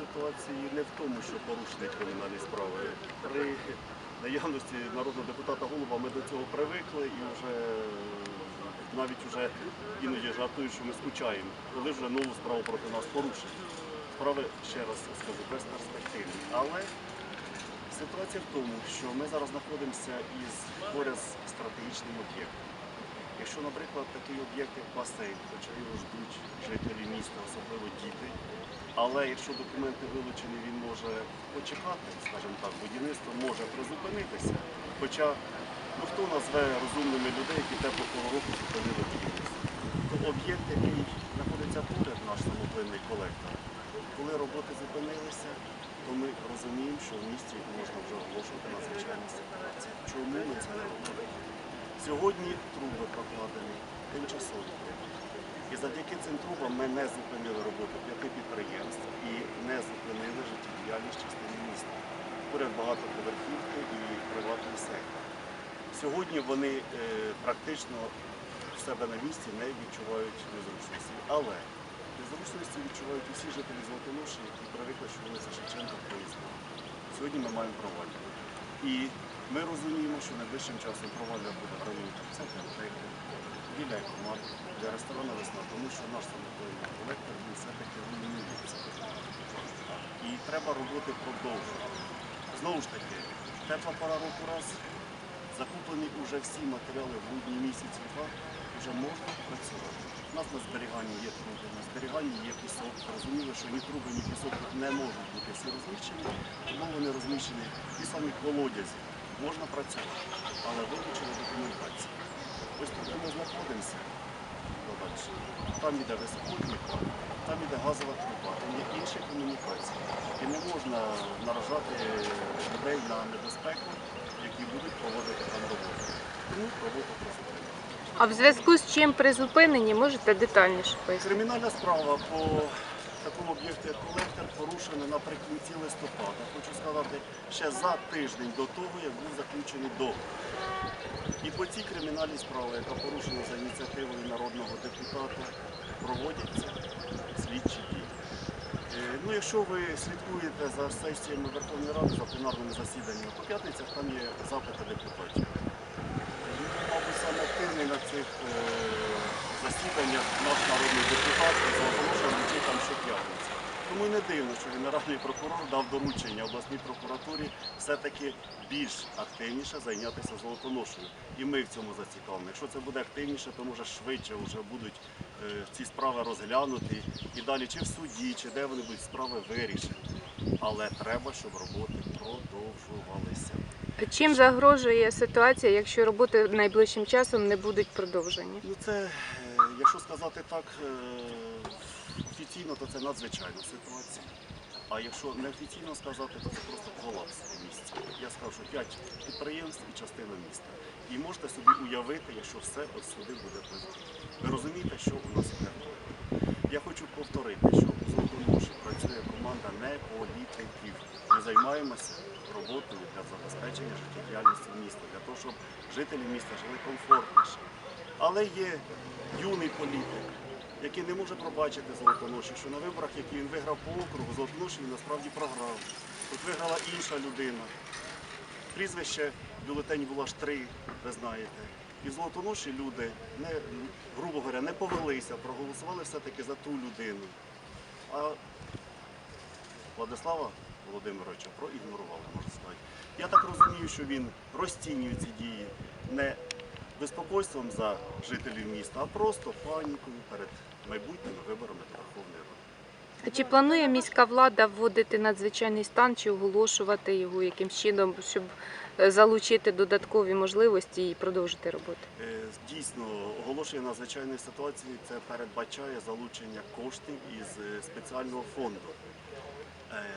ситуації не в тому, що порушені кримінальні справи. При наявності народного депутата Голуба ми до цього привикли і вже навіть вже іноді жартують, що ми скучаємо, коли вже нову справу проти нас порушать. Справи, ще раз скажу, безперспективні. Але ситуація в тому, що ми зараз знаходимося із поряд з стратегічним об'єктом. Якщо, наприклад, такий об'єкт, як басейн, хоча його ждуть жителі міста, особливо але якщо документи вилучені, він може почекати, скажімо так, будівництво може призупинитися. Хоча ну, хто назве розумними людей, які тепло пору року зупинили будівництво? То об'єкт, який знаходиться поряд, наш самоплинний колектор, коли роботи зупинилися, то ми розуміємо, що в місті можна вже оголошувати надзвичайну ситуацію. Чому ми це не робимо? Сьогодні труби прокладені тимчасово. І завдяки цим трубам ми не зупинили роботу п'яти підприємств і не зупинили життєдіяльність частини міста. Поряд багатоповерхівки і приватний сектор. Сьогодні вони е, практично в себе на місці не відчувають незручності. Але незручності відчувають усі жителі Золотоноші, які привикли, що вони за Шевченка проїздили. Сьогодні ми маємо провалля. І ми розуміємо, що найближчим часом провалля буде в центру аптеки, біля екомарки, для ресторану весна, тому що наш самопливний колектор він все-таки руйнується. І треба роботи продовжувати. Знову ж таки, тепла пора року раз, закуплені вже всі матеріали в грудні місяці два, вже можна працювати. У нас на зберіганні є труби, на зберіганні є пісок. Розуміли, що ні труби, ні пісок не можуть бути всі розміщені, тому вони розміщені ті самі колодязі. Можна працювати, але виключили документацію. Ось тут де ми знаходимося, там іде високовольтний кран, там іде газова труба, там є інші комунікації. І не можна наражати людей на небезпеку, які будуть проводити там роботу. Тому робота призупинена. А в зв'язку з чим призупинені, можете детальніше пояснити? Кримінальна справа по такому об'єкту, як колектор, порушена наприкінці листопада. Хочу сказати, ще за тиждень до того, як був заключений договір. І по цій кримінальній справі, яка порушена за ініціативою народного депутата, проводяться слідчі дії. Е, Ну, якщо ви слідкуєте за сесіями Верховної Ради, за пленарними засіданнями, по п'ятницях там є запити депутатів. Мабуть, саме активний на цих е, засіданнях наш народний депутат Золотоноша звучить там щоп'ятниці. Тому й не дивно, що генеральний прокурор дав доручення обласній прокуратурі все-таки більш активніше зайнятися золотоношею. І ми в цьому зацікавлені. Якщо це буде активніше, то може швидше вже будуть е, ці справи розглянуті і далі чи в суді, чи де вони будуть справи вирішені. Але треба, щоб роботи продовжувалися. Чим загрожує ситуація, якщо роботи найближчим часом не будуть продовжені? Ну це, е, якщо сказати так е, офіційно, то це надзвичайна ситуація. А якщо неофіційно сказати, то це просто колапс в місті. Я скажу, що 5 підприємств і частина міста. І можете собі уявити, якщо все от сюди буде плити. Ви розумієте, що у нас іде? Я хочу повторити, що у Золотоноші працює команда не політиків. Ми займаємося роботою для забезпечення життєдіяльності міста, для того, щоб жителі міста жили комфортніше. Але є юний політик, який не може пробачити Золотоноші, що на виборах, які він виграв по округу, Золотоноші він насправді програв. Тут виграла інша людина. Прізвище в бюлетені було аж три, ви знаєте. І Золотоноші люди, не, грубо говоря, не повелися, проголосували все-таки за ту людину. А Владислава Володимировича проігнорували, можна сказати. Я так розумію, що він розцінює ці дії не безпокойством за жителів міста, а просто панікою перед майбутніми виборами до Верховної Ради. Чи планує міська влада вводити надзвичайний стан чи оголошувати його якимсь чином, щоб е, залучити додаткові можливості і продовжити роботу? Е, Дійсно, оголошення надзвичайної ситуації це передбачає залучення коштів із е, спеціального фонду.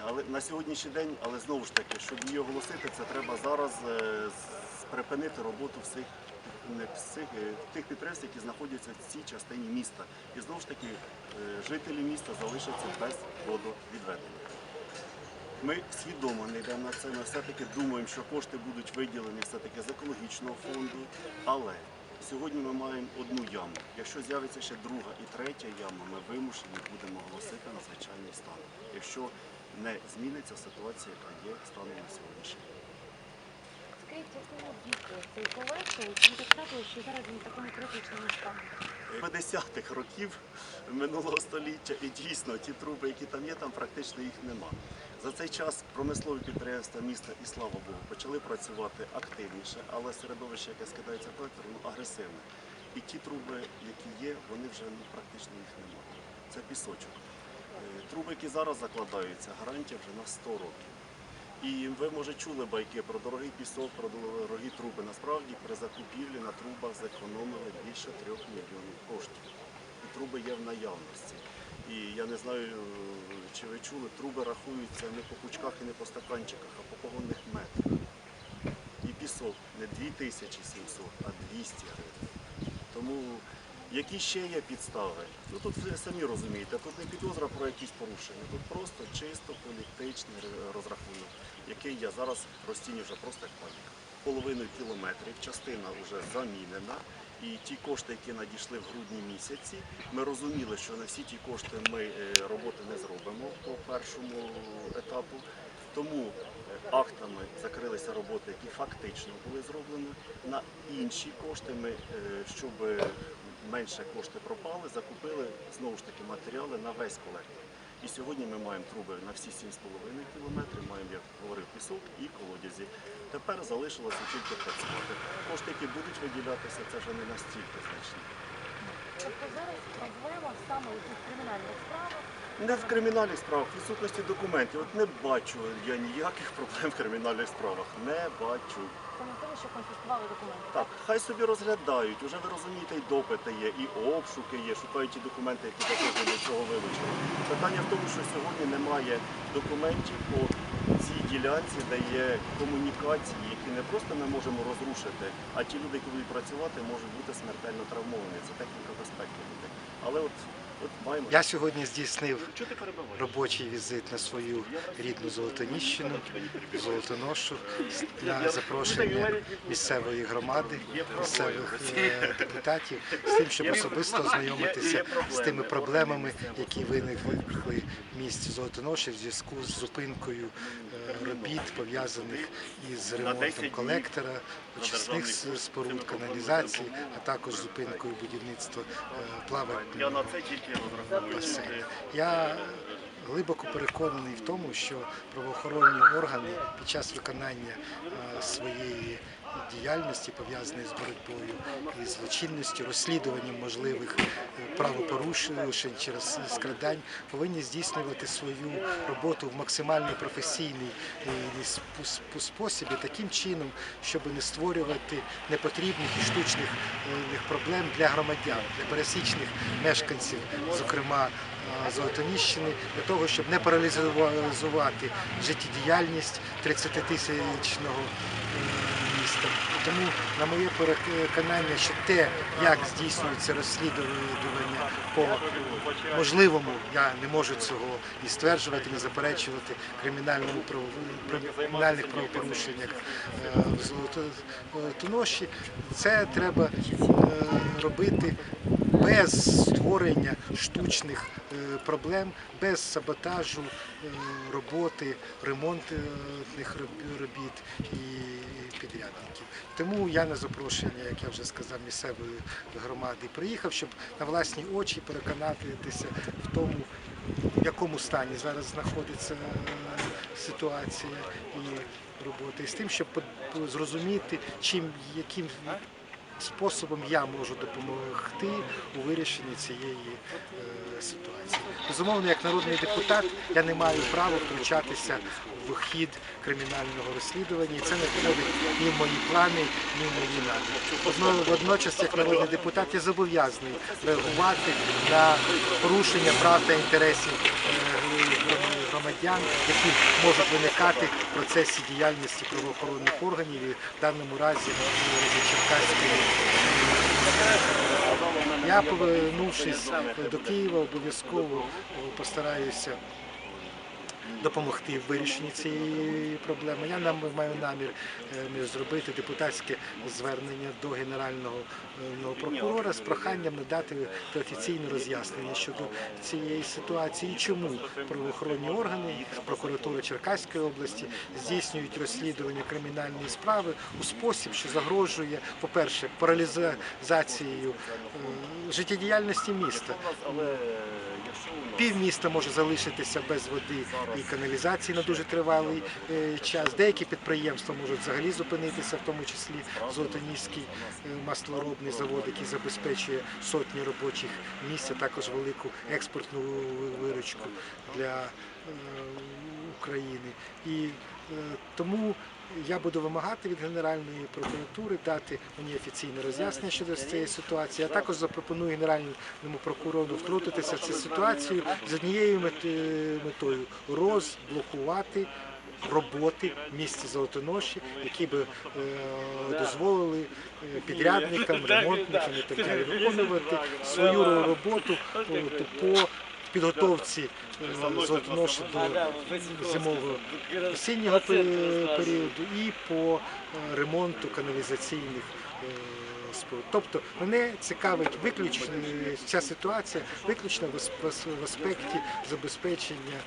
Але на сьогоднішній день, але знову ж таки, щоб її оголосити, це треба зараз припинити роботу всіх е, тих підприємств, які знаходяться в цій частині міста. І знову ж таки, е, жителі міста залишаться без водовідведення. Ми свідомо не йдемо на це, ми все-таки думаємо, що кошти будуть виділені все-таки з екологічного фонду. Але сьогодні ми маємо одну яму. Якщо з'явиться ще друга і третя яма, ми вимушені будемо оголосити надзвичайний стан. Якщо не зміниться ситуація, яка є станом на сьогоднішній. день. Скажіть, якого віку цей колектор, чим так трапилося, що зараз він в такому критичному стані? 50-х років минулого століття і дійсно ті труби, які там є, там практично їх нема. За цей час промислові підприємства міста і слава Богу почали працювати активніше, але середовище, яке скидається проектором, ну, агресивне. І ті труби, які є, вони вже ну, практично їх немає. Це пісочок. Е, Труби, які зараз закладаються, гарантія вже на 100 років. І ви, може, чули байки про дорогий пісок, про дорогі труби. Насправді при закупівлі на трубах зекономили більше трьох мільйонів коштів. І труби є в наявності. І я не знаю, чи ви чули, труби рахуються не по пучках і не по стаканчиках, а по погонних метрах. І пісок не 2700, а 200 гривень. Тому які ще є підстави? Ну тут ви самі розумієте, тут не підозра про якісь порушення, тут просто чисто політичний розрахунок, який я зараз розцінюю вже просто як паніка. Половиною кілометрів частина вже замінена. І ті кошти, які надійшли в грудні місяці, ми розуміли, що на всі ті кошти ми е, роботи не зробимо по першому етапу. Тому е, актами закрилися роботи, які фактично були зроблені. На інші кошти ми, е, щоб менше кошти пропали, закупили знову ж таки матеріали на весь колектор. І сьогодні ми маємо труби на всі 7,5 кілометрів, маємо, як говорив, пісок і колодязі. Тепер залишилося тільки працювати. Кошти, які будуть виділятися, це вже не настільки значні. Тобто зараз проблема саме у цих кримінальних справах. Не в кримінальних справах, в відсутності документів. От не бачу я ніяких проблем в кримінальних справах. Не бачу. Саме в тому, що конфіскували документи. Так, хай собі розглядають. Уже ви розумієте, і допити є, і обшуки є, шукають ті документи, які також цього вилучили. Питання в тому, що сьогодні немає документів по цій ділянці, де є комунікації, які не просто ми можемо розрушити, а ті люди, які будуть працювати, можуть бути смертельно травмовані. Це техніка безпеки буде. Але от, от маємо. Я сьогодні здійснив робочий візит на свою рідну Золотоніщину, Золотоношу. На запрошення місцевої громади, місцевих е, депутатів з тим, щоб особисто ознайомитися з тими проблемами, які виникли в місті Золотоноші в зв'язку з зупинкою е, робіт пов'язаних із ремонтом колектора, очисних споруд, каналізації, а також зупинкою будівництва плавального плавань. Я на це тільки розраховую. басейн. Я глибоко переконаний в тому, що правоохоронні органи під час виконання е, своєї діяльності, пов'язаної з боротьбою із злочинністю, розслідуванням можливих е, правопорушень через скрадань, повинні здійснювати свою роботу в максимально професійний е, спо- спо- спосіб таким чином, щоб не створювати непотрібних і штучних е, проблем для громадян, для пересічних мешканців, зокрема Золотоніщини, для того, щоб не паралізувати життєдіяльність 30-тисячного е, міста. Тому, на моє переконання, що те, як здійснюється розслідування по можливому, я не можу цього і стверджувати, не заперечувати кримінальному кримінальних правопорушеннях е, в Золотоноші, це треба е, робити без створення штучних е, проблем, без саботажу е, роботи, ремонтних роб- робіт і підрядників. Тому я на запрошення, як я вже сказав, місцевої громади приїхав, щоб на власні очі переконатися в тому, в якому стані зараз знаходиться е, ситуація і робота, і з тим, щоб зрозуміти, чим яким способом я можу допомогти у вирішенні цієї е, ситуації. Безумовно, як народний депутат, я не маю права втручатися в хід кримінального розслідування, і це не входить ні в мої плани, ні в мої наміри. Одно- Водночас, як народний депутат, я зобов'язаний реагувати на порушення прав та інтересів е, громадян, які можуть виникати в процесі діяльності правоохоронних органів і в даному разі Черкаської. Я, повернувшись до Києва, обов'язково постараюся допомогти в вирішенні цієї проблеми. Я нам маю намір е, зробити депутатське звернення до генерального е, прокурора з проханням надати офіційне роз'яснення щодо цієї ситуації. Чому правоохоронні органи, прокуратура Черкаської області здійснюють розслідування кримінальної справи у спосіб, що загрожує, по-перше, паралізацією е, життєдіяльності міста. Але якщо у нас Пів міста може залишитися без води і каналізації на дуже тривалий е, час. Деякі підприємства можуть взагалі зупинитися, в тому числі Золотоніський е, маслоробний завод, який забезпечує сотні робочих місць, а також велику експортну виручку для е, України. І тому я буду вимагати від Генеральної прокуратури дати мені офіційне роз'яснення щодо цієї ситуації. Я також запропоную Генеральному прокурору втрутитися в цю ситуацію з однією метою розблокувати роботи в місті Золотоноші, які би е, дозволили е, підрядникам, ремонтникам і так далі виконувати свою роботу от, по підготовці Золотоноші до зимового осіннього періоду і по е, ремонту каналізаційних е, споруд. Тобто мене цікавить виключно е, ця ситуація виключно в ас- в ас- в аспекті забезпечення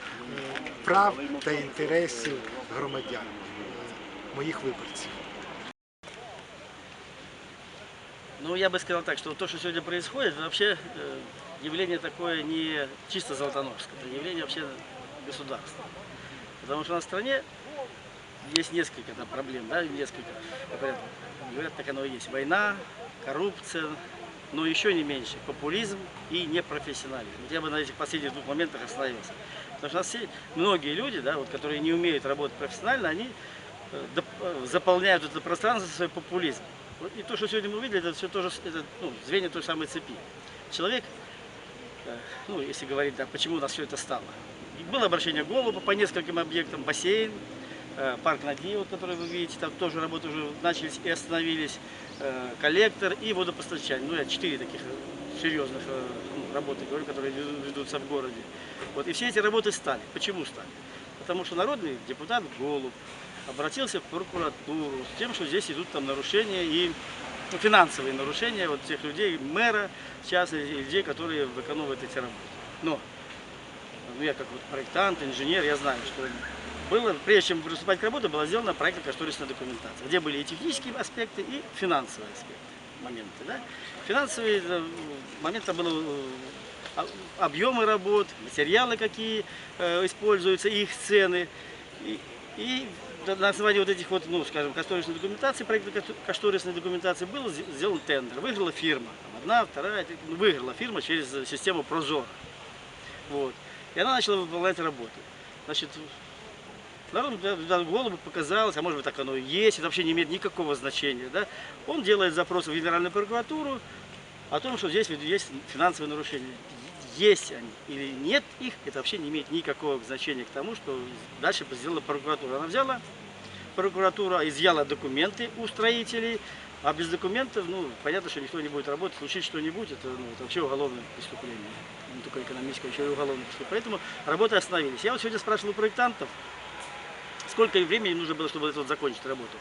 прав та інтересів громадян, моїх виборців. Ну, я бы сказал так, что то, что сегодня происходит, вообще явление такое не чисто золотоножское, это явление вообще государства. Потому что у нас в стране есть несколько там, проблем, да, несколько. Говорят, говорят, так оно и есть. Война, коррупция, но еще не меньше популизм и непрофессионализм. Вот я бы на этих последних двух моментах остановился. Потому что у нас все, многие люди, да, вот, которые не умеют работать профессионально, они э, э, заполняют это пространство своим популизмом. Вот И то, что сегодня мы увидели, это все тоже это, ну, звенья той самой цепи. Человек, ну, если говорить, да, почему у нас все это стало. И было обращение Голуба по нескольким объектам, бассейн, э, парк Нади, вот, который вы видите, там тоже работы уже начались и остановились, э, коллектор и водопостачание. Ну, я четыре таких серьезных э, ну, работы говорю, которые веду- ведутся в городе. Вот, и все эти работы стали. Почему стали? Потому что народный депутат Голуб обратился в прокуратуру с тем, что здесь идут там нарушения и ну, финансовые нарушения вот тех людей, мэра, в людей, которые выконывают эти работы. Но ну, я как вот проектант, инженер, я знаю, что было, прежде чем приступать к работе, была сделана проектно-кошторисная документация, где были и технические аспекты, и финансовые аспекты, моменты. Да? Финансовые э, моменты было э, а- объемы работ, материалы какие э, используются, их цены. И, и на основании вот этих вот, ну, скажем, кошторисной документации, проектно-кошторисной документации был сде- сделан тендер. Выиграла фирма. Там одна, вторая, ну, выиграла фирма через э, систему Прозора. Вот. И она начала выполнять работу. Значит, народу голову показалось, а может быть так оно и есть, это вообще не имеет никакого значения. Да? Он делает запрос в Генеральную прокуратуру о том, что здесь есть финансовые нарушения. Есть они или нет их, это вообще не имеет никакого значения к тому, что дальше сделала прокуратура. Она взяла, прокуратура изъяла документы у строителей, а без документов, ну, понятно, что никто не будет работать. Случить что-нибудь, это, ну, это вообще уголовное преступление. Не только экономическое, еще и уголовное преступление. Поэтому работы остановились. Я вот сегодня спрашивал у проектантов, сколько времени нужно было, чтобы это вот закончить работу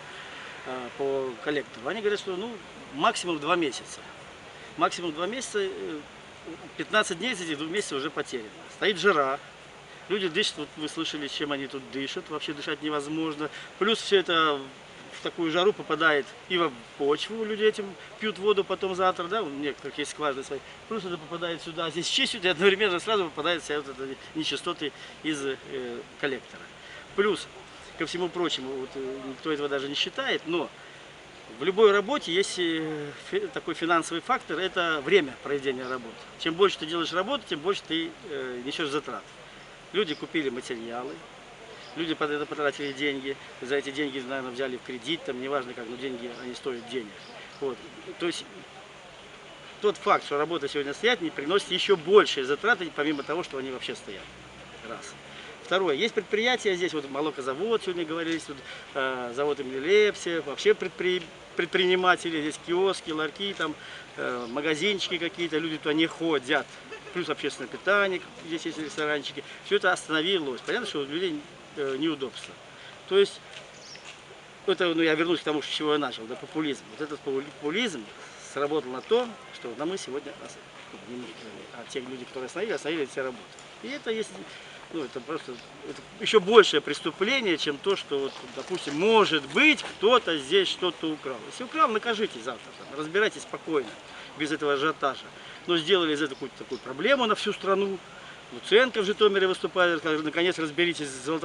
э, по коллектору. Они говорят, что ну, максимум два месяца. Максимум два месяца, э, 15 дней из этих двух месяцев уже потеряно. Стоит жара, люди дышат, вот вы слышали, чем они тут дышат, вообще дышать невозможно. Плюс все это в такую жару попадает и в почву, люди этим пьют воду потом завтра, да, у некоторых есть скважины свои. Плюс это попадает сюда, здесь чистят, и одновременно сразу попадает вся вот эта нечистоты из э, коллектора. Плюс, ко всему прочему, вот, э, никто этого даже не считает, но в любой работе есть э, такой финансовый фактор, это время проведения работы. Чем больше ты делаешь работы, тем больше ты э, несешь затрат. Люди купили материалы, люди под это потратили деньги, за эти деньги, наверное, взяли в кредит, там, неважно как, но деньги, они стоят денег. Вот. То есть тот факт, что работа сегодня стоят, не приносит еще большие затраты, помимо того, что они вообще стоят. Раз. Второе. Есть предприятия здесь, вот молокозавод сегодня говорили, тут, э, завод имени Лепси, вообще предпри- предприниматели, здесь киоски, ларьки, там, э, магазинчики какие-то, люди туда не ходят. плюс общественное питание, здесь есть ресторанчики. Все это остановилось. Понятно, что у людей э, неудобства. То есть, это, ну, я вернусь к тому, с чего я начал, да, популизм. Вот этот популизм сработал на то, что на мы сегодня, а те люди, которые остановили, остановили все работы. И это есть, ну, это просто это еще большее преступление, чем то, что, вот, допустим, может быть, кто-то здесь что-то украл. Если украл, накажите завтра, там, разбирайтесь спокойно, без этого ажиотажа. Но сделали из этого какую-то такую проблему на всю страну. Луценко в Житомире выступает, наконец разберитесь с золото